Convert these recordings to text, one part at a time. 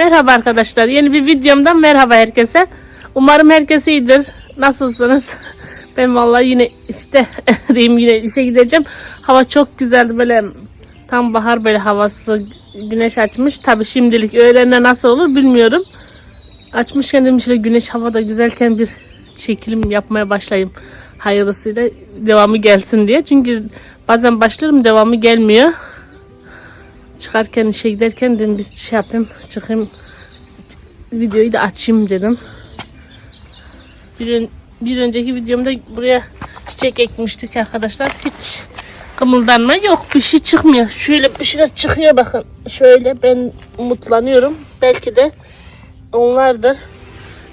Merhaba arkadaşlar. Yeni bir videomdan merhaba herkese. Umarım herkes iyidir. Nasılsınız? Ben vallahi yine işte diyeyim yine işe gideceğim. Hava çok güzeldi böyle tam bahar böyle havası güneş açmış. Tabi şimdilik öğlende nasıl olur bilmiyorum. Açmışken dedim şöyle güneş havada güzelken bir çekilim yapmaya başlayayım. Hayırlısıyla devamı gelsin diye. Çünkü bazen başlıyorum devamı gelmiyor çıkarken işe giderken dedim bir şey yapayım çıkayım videoyu da açayım dedim. Bir, bir önceki videomda buraya çiçek ekmiştik arkadaşlar. Hiç kımıldanma yok. Bir şey çıkmıyor. Şöyle bir şeyler çıkıyor bakın. Şöyle ben umutlanıyorum. Belki de onlardır.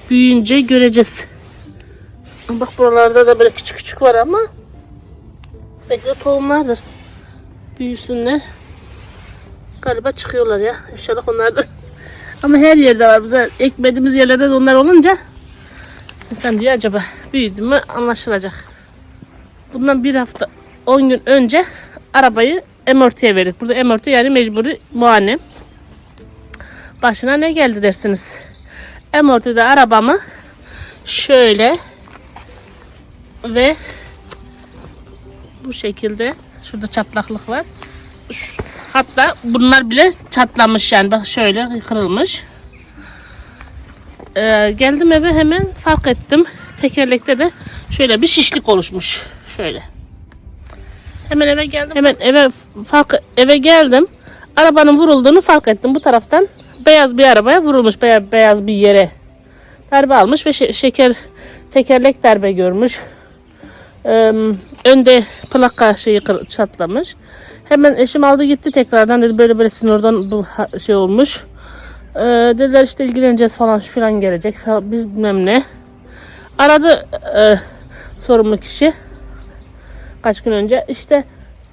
Büyüyünce göreceğiz. Bak buralarda da böyle küçük küçük var ama belki de tohumlardır. Büyüsünler. Galiba çıkıyorlar ya. İnşallah onlardır. Ama her yerde var. Bize ekmediğimiz yerlerde de onlar olunca insan diyor acaba büyüdü mü anlaşılacak. Bundan bir hafta 10 gün önce arabayı emortiye verdik. Burada emorti yani mecburi muayene. Başına ne geldi dersiniz? Emortide arabamı şöyle ve bu şekilde şurada çatlaklık var. Hatta bunlar bile çatlamış yani bak şöyle kırılmış. Ee, geldim eve hemen fark ettim. Tekerlekte de şöyle bir şişlik oluşmuş. Şöyle. Hemen eve geldim. Hemen eve fark eve geldim. Arabanın vurulduğunu fark ettim. Bu taraftan beyaz bir arabaya vurulmuş. Beyaz, beyaz bir yere darbe almış ve şe- şeker tekerlek darbe görmüş. Ee, önde plaka şeyi çatlamış. Hemen eşim aldı gitti tekrardan dedi böyle böyle sizin oradan bu şey olmuş. Ee, dediler işte ilgileneceğiz falan şu falan gelecek falan bilmem ne. Aradı e, sorumlu kişi kaç gün önce işte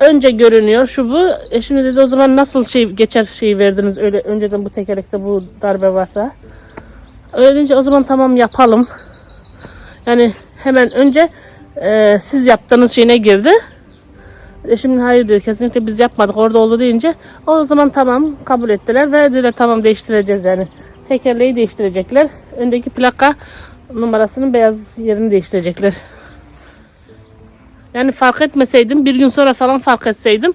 önce görünüyor şu bu. Eşim de dedi o zaman nasıl şey geçer şeyi verdiniz öyle önceden bu tekerlekte bu darbe varsa. Öyle deyince o zaman tamam yapalım. Yani hemen önce e, siz yaptığınız şeyine girdi. Eşim hayır diyor kesinlikle biz yapmadık orada oldu deyince o zaman tamam kabul ettiler ve dediler tamam değiştireceğiz yani. Tekerleği değiştirecekler. Öndeki plaka numarasının beyaz yerini değiştirecekler. Yani fark etmeseydim bir gün sonra falan fark etseydim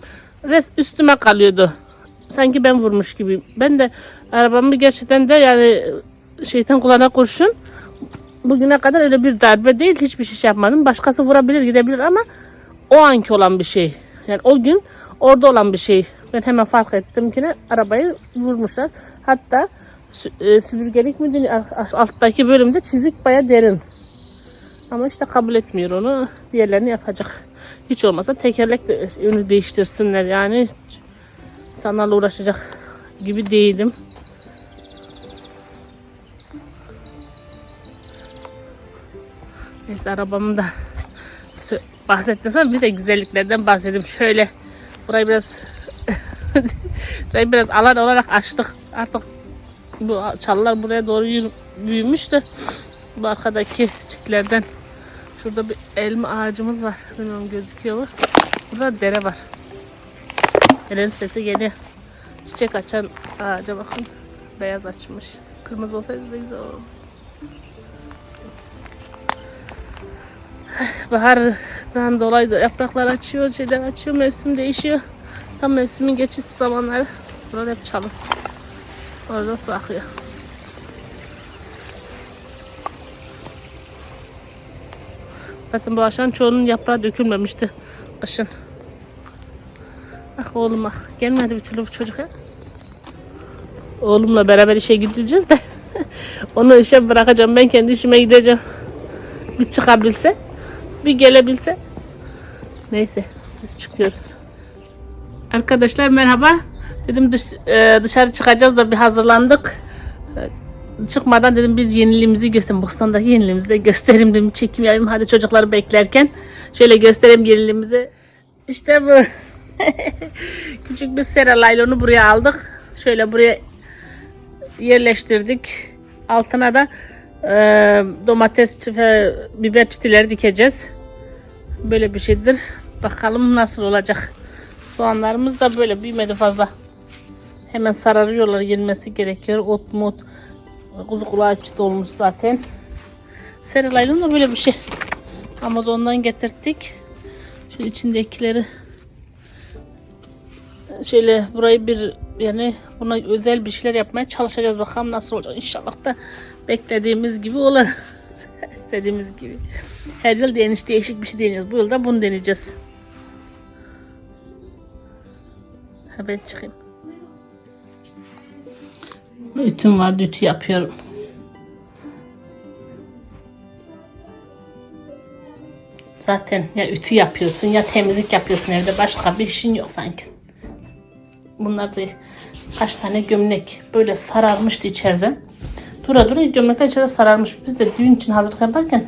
res üstüme kalıyordu. Sanki ben vurmuş gibi. Ben de arabamı gerçekten de yani şeytan kulağına kurşun bugüne kadar öyle bir darbe değil hiçbir şey yapmadım. Başkası vurabilir gidebilir ama o anki olan bir şey. Yani o gün orada olan bir şey. Ben hemen fark ettim ki ne arabayı vurmuşlar. Hatta e, süpürgelik mi deniyor? Alt- alttaki bölümde çizik baya derin. Ama işte kabul etmiyor onu. Diğerlerini yapacak. Hiç olmasa tekerlek de yönü değiştirsinler yani. İnsanlarla uğraşacak gibi değilim. Neyse arabamı da sö- bahsetmesem bir de güzelliklerden bahsedeyim. Şöyle burayı biraz burayı biraz alan olarak açtık. Artık bu çalılar buraya doğru büyümüş de bu arkadaki çitlerden şurada bir elma ağacımız var. Bilmiyorum gözüküyor mu? Burada dere var. Derenin sesi geliyor. Çiçek açan ağaca bakın. Beyaz açmış. Kırmızı olsaydı da güzel olurdu. Bahardan dolayı da yapraklar açıyor, şeyler açıyor, mevsim değişiyor. Tam mevsimin geçit zamanları. Burada hep çalı. Orada su akıyor. Zaten bu akşam çoğunun yaprağı dökülmemişti kışın. Ah oğlum ah. Gelmedi bir türlü bu çocuk ya. Oğlumla beraber işe gideceğiz de. Onu işe bırakacağım. Ben kendi işime gideceğim. Bir çıkabilse. Bir gelebilse. Neyse biz çıkıyoruz. Arkadaşlar merhaba. Dedim dış, e, dışarı çıkacağız da bir hazırlandık. E, Çıkmadan dedim bir yeniliğimizi göstereyim. Bostan'daki yeniliğimizi de göstereyim dedim. Çekim yapayım hadi çocukları beklerken. Şöyle göstereyim yeniliğimizi. İşte bu. Küçük bir sera laylonu buraya aldık. Şöyle buraya yerleştirdik. Altına da e, domates ve biber çitileri dikeceğiz. Böyle bir şeydir. Bakalım nasıl olacak. Soğanlarımız da böyle büyümedi fazla. Hemen sararıyorlar yenmesi gerekiyor. Ot mut. Kuzu kulağı içi dolmuş zaten. Serilayla da böyle bir şey. Amazon'dan getirdik. Şu içindekileri şöyle burayı bir yani buna özel bir şeyler yapmaya çalışacağız. Bakalım nasıl olacak. İnşallah da beklediğimiz gibi olur. İstediğimiz gibi. Her yıl değiş değişik bir şey deniyoruz. Bu yılda bunu deneyeceğiz. Ha ben çıkayım. Ütüm vardı ütü yapıyorum. Zaten ya ütü yapıyorsun ya temizlik yapıyorsun evde başka bir işin yok sanki. Bunlar da kaç tane gömlek böyle sararmıştı içeride. Dura dura gömlekler içeride sararmış. Biz de düğün için hazırlık yaparken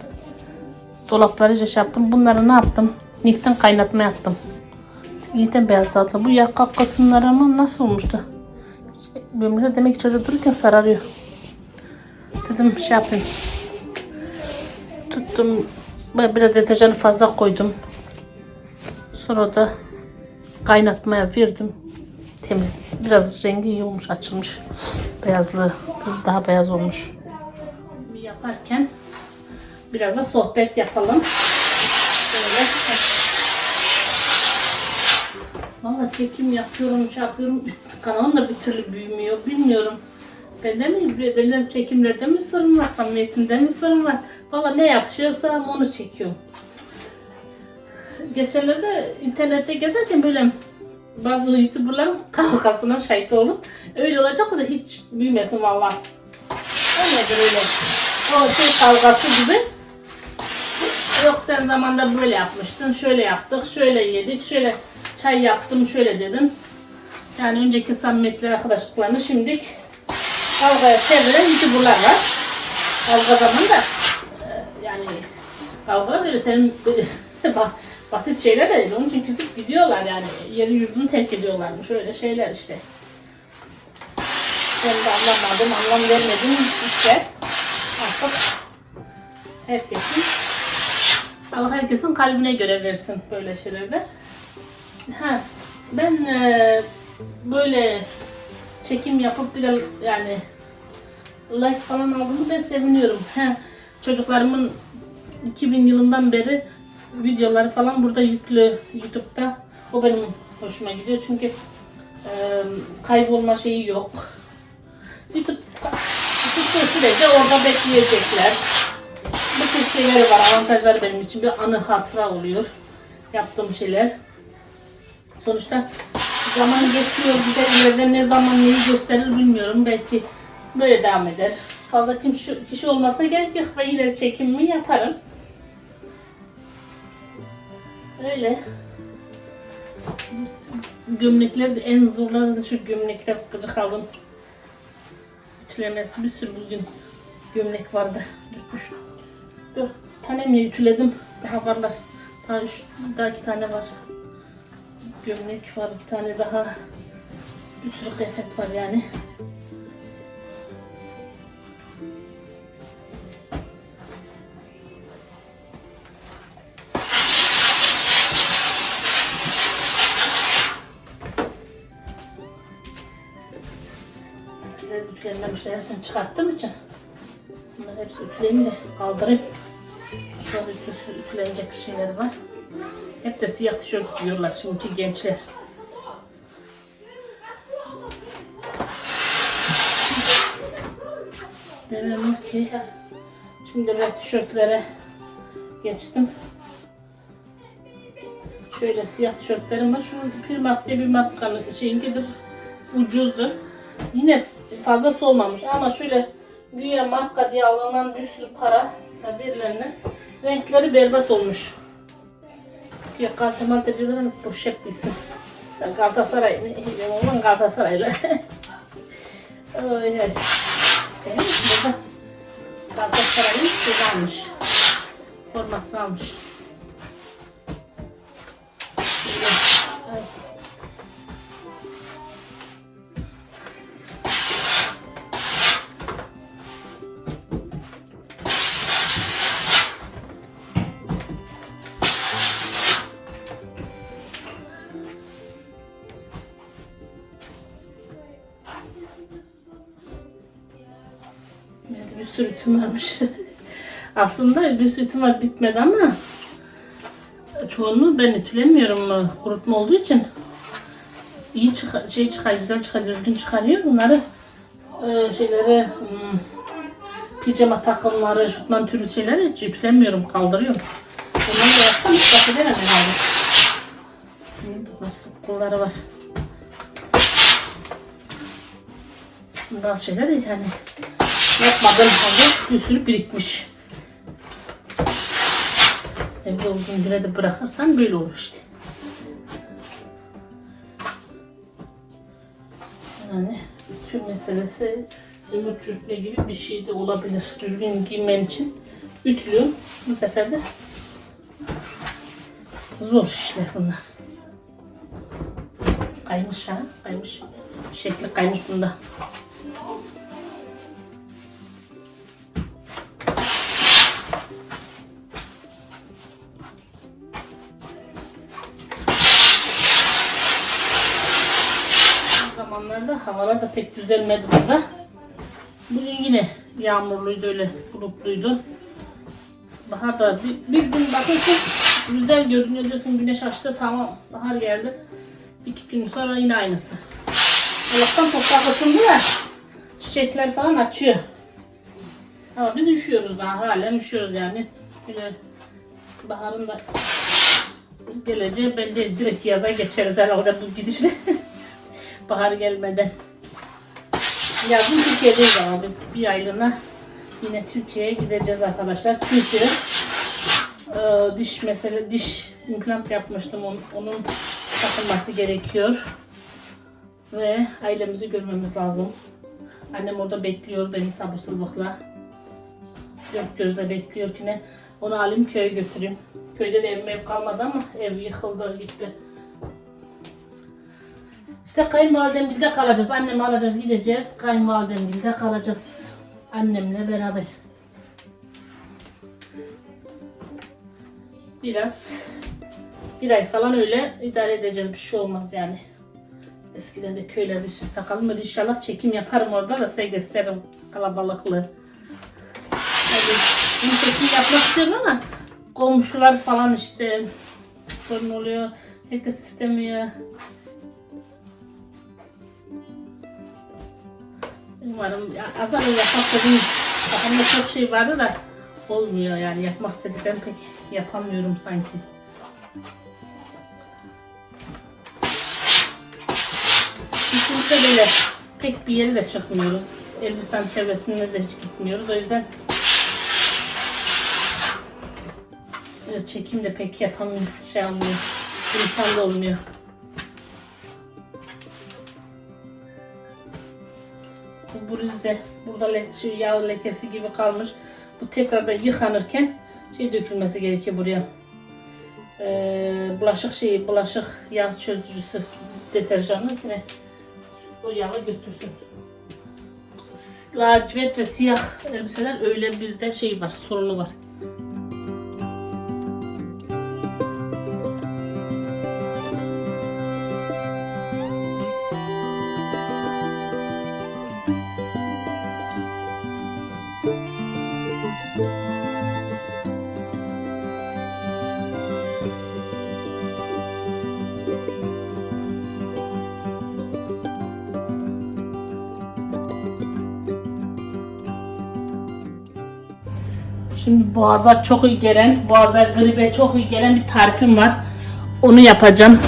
dolapları şey yaptım. Bunları ne yaptım? Nikten kaynatma yaptım. Yiğiten beyazladı. Bu yaka kısımları ama nasıl olmuştu? Gömlekler demek içeride dururken sararıyor. Dedim şey yapayım. Tuttum. Biraz deterjanı fazla koydum. Sonra da kaynatmaya verdim. Temiz. Biraz rengi iyi açılmış. Beyazlığı. Biraz daha beyaz olmuş. Yaparken biraz da sohbet yapalım. Böyle. Valla çekim yapıyorum, şey yapıyorum. Kanalım da bir türlü büyümüyor. Bilmiyorum. Bende mi, bende çekimlerde mi sorun var, samimiyetinde mi sorun var? Valla ne yapıyorsam onu çekiyorum. Geçenlerde internette gezerken böyle bazı youtuberların kavgasına şahit oldum. Öyle olacaksa da hiç büyümesin valla. O nedir öyle? O şey kavgası gibi. Yok sen zamanda böyle yapmıştın, şöyle yaptık, şöyle yedik, şöyle çay yaptım, şöyle dedim. Yani önceki samimiyetler arkadaşlıklarını şimdilik kavgaya çeviren youtuberlar var. Kavga zamanı da e, yani kavga öyle senin basit şeyler de değil. Onun için küçük gidiyorlar yani. Yeri yurdunu terk ediyorlarmış. Öyle şeyler işte. Ben de anlamadım, anlam vermedim işte. Artık herkesin Allah herkesin kalbine göre versin böyle şeylerde. Ha, ben e, böyle çekim yapıp bir de yani like falan aldığımı ben seviniyorum. Ha, çocuklarımın 2000 yılından beri videoları falan burada yüklü YouTube'da. O benim hoşuma gidiyor çünkü e, kaybolma şeyi yok. YouTube tuttuğu sürece orada bekleyecekler. Bu tür şeyleri var, avantajlar benim için bir anı hatıra oluyor yaptığım şeyler. Sonuçta zaman geçiyor, bize ileride ne zaman neyi gösterir bilmiyorum. Belki böyle devam eder. Fazla kim kişi olmasına gerek yok. Ben ileri çekimimi yaparım. Öyle. Gömlekler de en zorları da şu gömlekler gıcık aldım. Ütülemesi bir sürü bugün gömlek vardı. Dökmüş. Dört tane mi ütüledim? Daha varlar. Daha, üç, daha iki tane var. Gömlek var, iki tane daha. Bir sürü kıyafet var yani. Ütülenmemişler hepsini çıkarttığım için. Bunları hepsi ütüleyeyim de kaldırayım. Şurada ütüsü, ütülenecek şeyler var. Hep de siyah tişört giyiyorlar şimdiki gençler. Demem ki şimdi biraz tişörtlere geçtim. Şöyle siyah tişörtlerim var. Şu Primark diye bir markanın şeyinkidir. Ucuzdur. Yine fazlası olmamış ama şöyle güya marka diye alınan bir sürü para verilenle renkleri berbat olmuş. Ya Galatasaray boş hep bilsin. Galatasaray? Benim oğlan Galatasaraylı. Oy mi? Burada Galatasaray'ın almış. Formasını almış. Sürü tümörmüş. Aslında bir sürü tümör bitmedi ama çoğunu ben ütülemiyorum kurutma olduğu için iyi çıkar, şey çıkar, güzel çıkar, düzgün çıkarıyor. Bunları e, şeyleri hmm, pijama takımları, şutman türü şeyleri hiç ütülemiyorum, kaldırıyorum. Onları da yapsam israf edemem herhalde. Hmm, Nasıl kolları var. Bazı şeyler yani yapmadığım halde bir sürü birikmiş. Evde olduğun güne de bırakırsan böyle olur işte. Yani tüm meselesi ömür çürütme gibi bir şey de olabilir. Düzgün giymen için ütülüyorum. Bu sefer de zor işler bunlar. Kaymış ha, kaymış. Şekli kaymış bunda. Zamanlarda havalar da pek düzelmedi burada. Bugün yine yağmurluydu öyle bulutluydu. Baharda bir, bir gün bakıyorsun güzel görünüyor diyorsun güneş açtı tamam bahar geldi. İki gün sonra yine aynısı. Allah'tan toprak ısındı ya çiçekler falan açıyor. Ama biz üşüyoruz daha halen üşüyoruz yani. Böyle baharın da geleceği belli direkt yaza geçeriz herhalde bu gidişle. Bahar gelmeden. Yazın Türkiye'deyiz ama biz bir aylığına yine Türkiye'ye gideceğiz arkadaşlar. Çünkü e, diş mesele diş implant yapmıştım onun, onun takılması gerekiyor ve ailemizi görmemiz lazım. Annem orada bekliyor beni sabırsızlıkla. Dört gözle bekliyor ki ne onu alayım köye götüreyim. Köyde de evim ev kalmadı ama ev yıkıldı gitti. İşte kayınvalidemgilde kalacağız. Annemi alacağız gideceğiz. Kayınvalidemgilde kalacağız. Annemle beraber. Biraz bir ay falan öyle idare edeceğiz. Bir şey olmaz yani. Eskiden de köylerde üst üste kalmadı. İnşallah çekim yaparım orada da size gösteririm kalabalıklığı. Hadi. Bunu çekim yapmak istiyorum ama komşular falan işte sorun oluyor. Herkes istemiyor. Umarım ya, aslında yapmak istediğim kafamda çok şey vardı da olmuyor yani yapmak istediklerim pek yapamıyorum sanki. De böyle pek bir yere de çıkmıyoruz. Elbistan çevresinde de hiç gitmiyoruz. O yüzden çekim de pek yapamıyorum. Şey olmuyor. İmkan da olmuyor. Bu brüzde burada le şu yağ lekesi gibi kalmış. Bu tekrardan yıkanırken şey dökülmesi gerekiyor buraya. Ee, bulaşık şeyi, bulaşık yağ çözücüsü deterjanı yine o yağı götürsün. Lacivert ve siyah elbiseler öyle bir de şey var, sorunu var. Şimdi boğaza çok iyi gelen, boğaza gribe çok iyi gelen bir tarifim var. Onu yapacağım.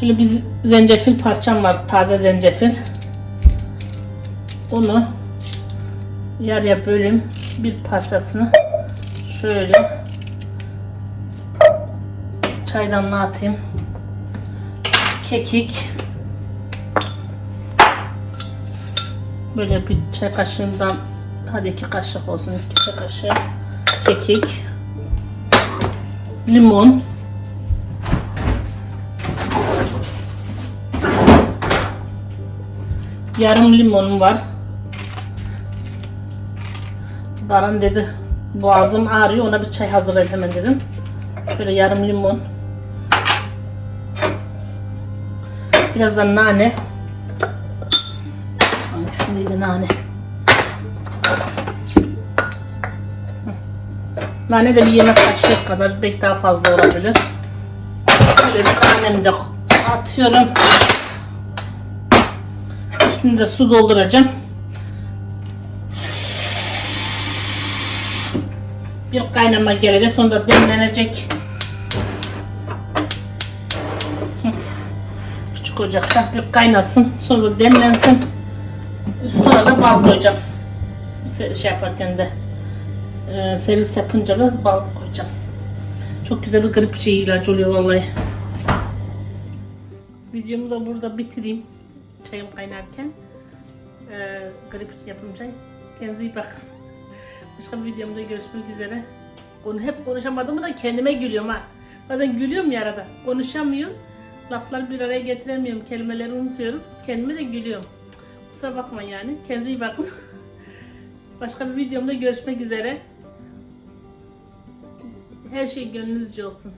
Şöyle bir zencefil parçam var, taze zencefil. Onu yarıya bölüm bir parçasını şöyle çaydanlığa atayım. Kekik, Böyle bir çay kaşığından hadi iki kaşık olsun iki çay kaşığı kekik limon. Yarım limonum var. Baran dedi boğazım ağrıyor ona bir çay hazırlayayım hemen dedim. Şöyle yarım limon. Biraz da nane De nane. Nane de bir yemek kaşığı kadar belki daha fazla olabilir. Böyle bir tanemi de atıyorum. Üstüne de su dolduracağım. Bir kaynama gelecek sonra demlenecek. Küçük ocakta bir kaynasın sonra demlensin. Sonra da bal koyacağım. Şey yaparken de e, servis yapınca da bal koyacağım. Çok güzel bir grip şey ilacı oluyor vallahi. Videomu da burada bitireyim. Çayım kaynarken. E, grip yapınca. Kendinize iyi bakın. Başka bir videomda görüşmek üzere. Onu hep konuşamadığımı da kendime gülüyorum ha. Bazen gülüyorum ya arada. Konuşamıyorum. Laflar bir araya getiremiyorum. Kelimeleri unutuyorum. Kendime de gülüyorum. Kusura bakma yani. Kendinize iyi bakın. Başka bir videomda görüşmek üzere. Her şey gönlünüzce olsun.